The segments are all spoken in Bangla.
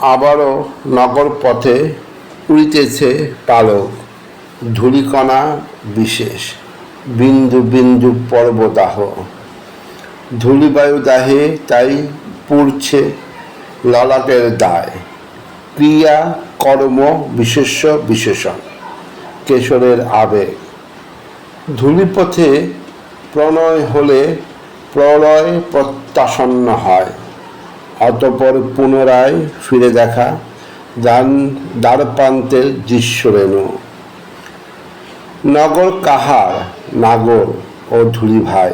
আবারও নগর পথে উড়িতেছে পালক, ধূলিকণা বিশেষ, বিন্দু বিন্দু পর্বদাহ। ধূলিবায়ু দাহে তাই পুড়ছে ললাটের দায়। ক্রিয়া, কর্ম, বিশেষ্য, বিশেষণ, কেশরের আবেগ। ধূলিপথে প্রণয় হলে প্রলয় প্রত্যাসন্ন হয়। অতপর পুনরায় ফিরে দেখা, যান দ্বারপ্রান্তের দৃশ্যরেণু। নগর কাহার, নাগর ও ধুলি ভাই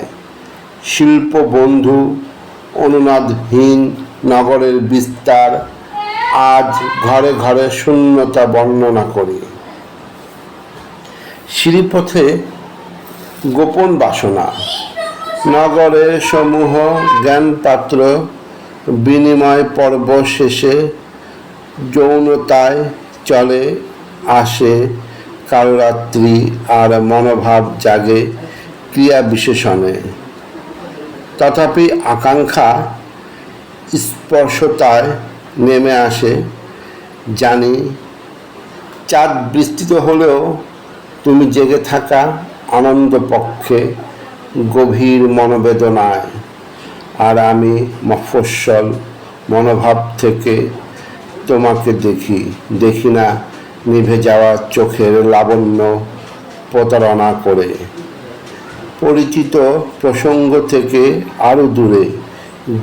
শিল্প বন্ধু অনুনাদহীন নগরের বিস্তার আজ ঘরে ঘরে শূন্যতা বর্ণনা করি। সিঁড়িপথে গোপন বাসনা, নগরের সমূহ জ্ঞানপাত্র বিনিময় পর্ব শেষে যৌনতায় চলে আসে, কালরাত্রি আর মনোভাব জাগে ক্রিয়া বিশেষণে। তথাপি আকাঙ্ক্ষা স্পর্শতায় নেমে আসে, জানি চাঁদ বিস্তৃত হলেও তুমি জেগে থাকা আনন্দ পক্ষে গভীর মনোবেদনায়। আর আমি মফস্বল মনোভাব থেকে তোমাকে দেখি। দেখি না নিভে যাওয়া চোখের লাবণ্য প্রতারণা করে। পরিচিত প্রসঙ্গ থেকে আরও দূরে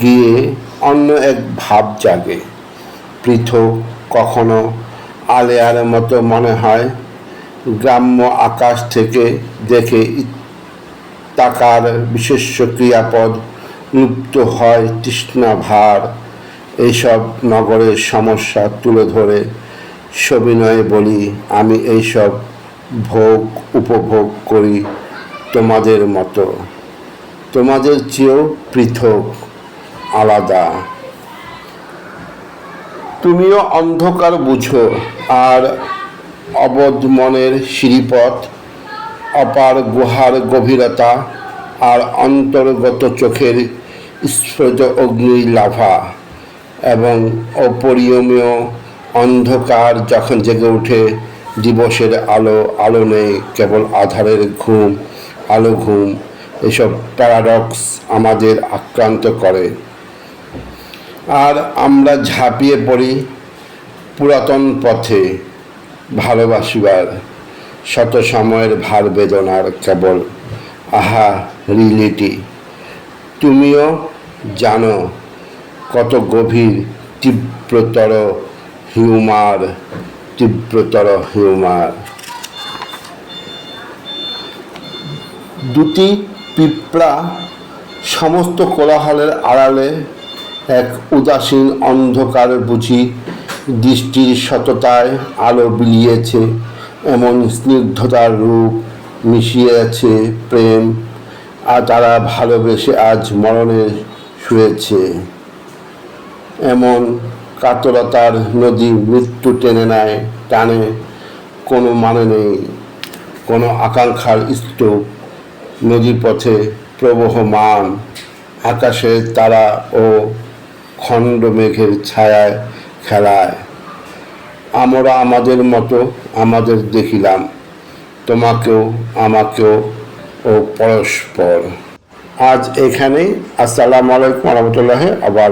গিয়ে অন্য এক ভাব জাগে। পৃথক, কখনো আলেয়ার মতো মনে হয়, গ্রাম্য আকাশ থেকে দেখে তাকার বিশেষ্য ক্রিয়াপদ লুপ্ত হয়, তৃষ্ণা, ভার, এইসব নগরের সমস্যা তুলে ধরে। সবিনয়ে বলি, আমি এইসব ভোগ উপভোগ করি তোমাদের মতো। তোমাদের চেয়েও পৃথক, আলাদা। তুমিও অন্ধকার বুঝো, আর অবধ মনের সিঁড়িপথ, অপার গুহার গভীরতা আর অন্তর্গত চোখের স্ফুট অগ্নি লাভা এবং অপরিয়মীয় অন্ধকার যখন জেগে ওঠে, দিবসের আলো আলো নেই, কেবল আধারের ঘুম, আলো ঘুম। এসব প্যারাডক্স আমাদের আক্রান্ত করে। আর আমরা ঝাঁপিয়ে পড়ি পুরাতন পথে ভালোবাসিবার শত সময়ের ভার বেদনার কেবল আহা রিলেটি তুমিও জানো কত গভীর তীব্রতর হিউমার তীব্রতর হিউমার। দুটি পিঁপড়া সমস্ত কোলাহলের আড়ালে এক উদাসীন অন্ধকার বুঝি দৃষ্টির সততায় আলো বিলিয়েছে এমন স্নিগ্ধতার রূপ মিশিয়েছে প্রেম, আর তারা ভালোবেসে আজ মরণে শুয়েছে। এমন কাতরতার নদী মৃত্যু টেনে নেয়, টানে, কোনো মানে নেই। কোনো আকাঙ্ক্ষার স্তূপ নদী পথে প্রবহমান। আকাশে তারা ও খণ্ড মেঘের ছায়ায় খেলায়। আমরা আমাদের মতো আমাদের দেখিলাম। তোমাকেও আমাকেও ও পরস্পর। আজ এখানেই আসসালামু আলাইকুম রহমতুল্লাহ আবার